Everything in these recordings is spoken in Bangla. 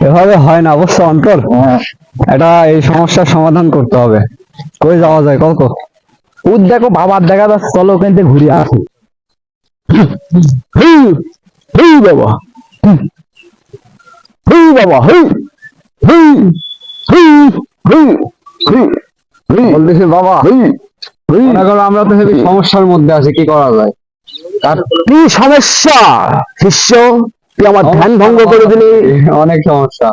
এভাবে হয় না অবশ্য অন্তর। এটা এই সমস্যার সমাধান করতে হবে। কই যাওয়া যায় কত উদ দেখো বাবার দেখা যাচ্ছে চলো ওখান থেকে ঘুরে আসি। হুই হুই বাবা। হুই বাবা হুই হুই হুই হুই হুই হুই বলতেছে বাবা হুই হুই করো আমরা তো হেবি সমস্যার মধ্যে আছি কি করা যায়? কি সমস্যা? শিষ্য? তুই আমার ধ্যান ভঙ্গ করে দিলি। অনেক সমস্যা।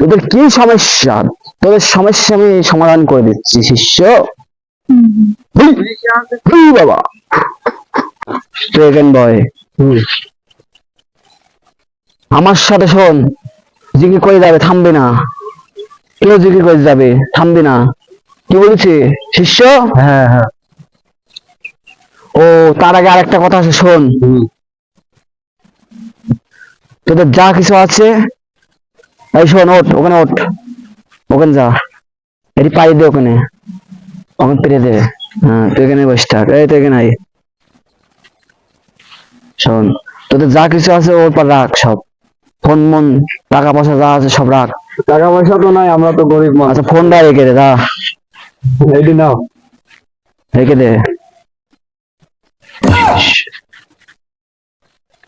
তোদের কি সমস্যা? তোদের সমস্যা আমি সমাধান করে দিচ্ছি শিষ্য। বাবা। ড্রেগন বয় আমার সাথে শোন। জিজ্ঞেস করে যাবে থামবে না। কেউ জিজ্ঞেস করে যাবে থামবে না। কি বলেছে শিষ্য? হ্যাঁ হ্যাঁ। ও তার আগে আরেকটা কথা আছে শোন। তোদের যা কিছু আছে এই শোন ওঠ ওখানে ওঠ। ওখানে যা। এটি পাই দে ওখানে। ওখানে পেরে দে। হ্যাঁ তুই এখানে বসে থাক। এই তুই এখানে শোন তোদের যা কিছু আছে ওর পর রাখ সব। ফোন মন টাকা পয়সা যা আছে সব রাখ। টাকা পয়সা তো নাই আমরা তো গরিব মানুষ। আচ্ছা ফোনটা রেখে দে দা এইটি নাও। রেখে দে।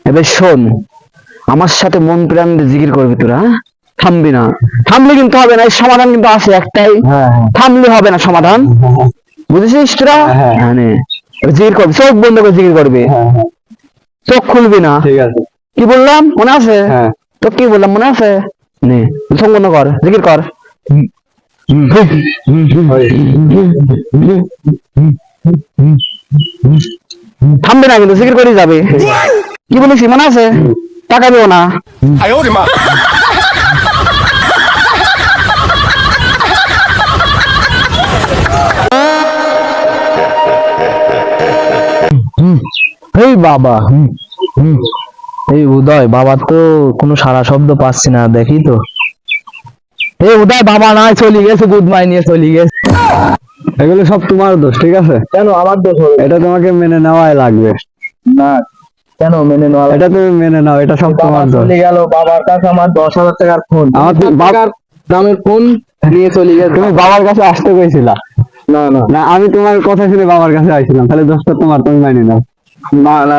এবার শোন আমার সাথে মন প্রাণ দিয়ে জিকির করবি তোরা হ্যাঁ? থামবি না। থামলে কিন্তু হবে না এই সমাধান কিন্তু আছে একটাই। হ্যাঁ হ্যাঁ। থামলে হবে না সমাধান। বুঝেছিস তোরা? নে। এবার জিকির করবি চোখ বন্ধ করে জিকির করবি। চোখ খুলবি না। ঠিক আছে। কি বললাম? মনে আছে? তো কি বললাম? মনে আছে? নে বন্ধ কর জিকির কর। থামবে না কিন্তু জিকির করে যাবে। কি বলেছি মনে আছে? টাকা দেবো না এই বাবা এই উদয় বাবা তো কোনো সারা শব্দ পাচ্ছি না দেখি তো। এই উদয় বাবা নাই চলে গেছে গুড মাই নিয়ে চলে গেছে। এগুলো সব তোমার দোষ ঠিক আছে? কেন আমার দোষ এটা তোমাকে মেনে নেওয়াই লাগবে। না কেন মেনে নাও এটা তুমি মেনে নাও এটা সব তোমার দোষ চলে গেল বাবার কাছে আমার দশ হাজার টাকার ফোন আমার বাবার দামের ফোন নিয়ে চলে গেল তুমি বাবার কাছে আসতে কইছিলা না না না আমি তোমার কথা শুনে বাবার কাছে আইছিলাম তাহলে দোষটা তোমার তুমি মেনে নাও না না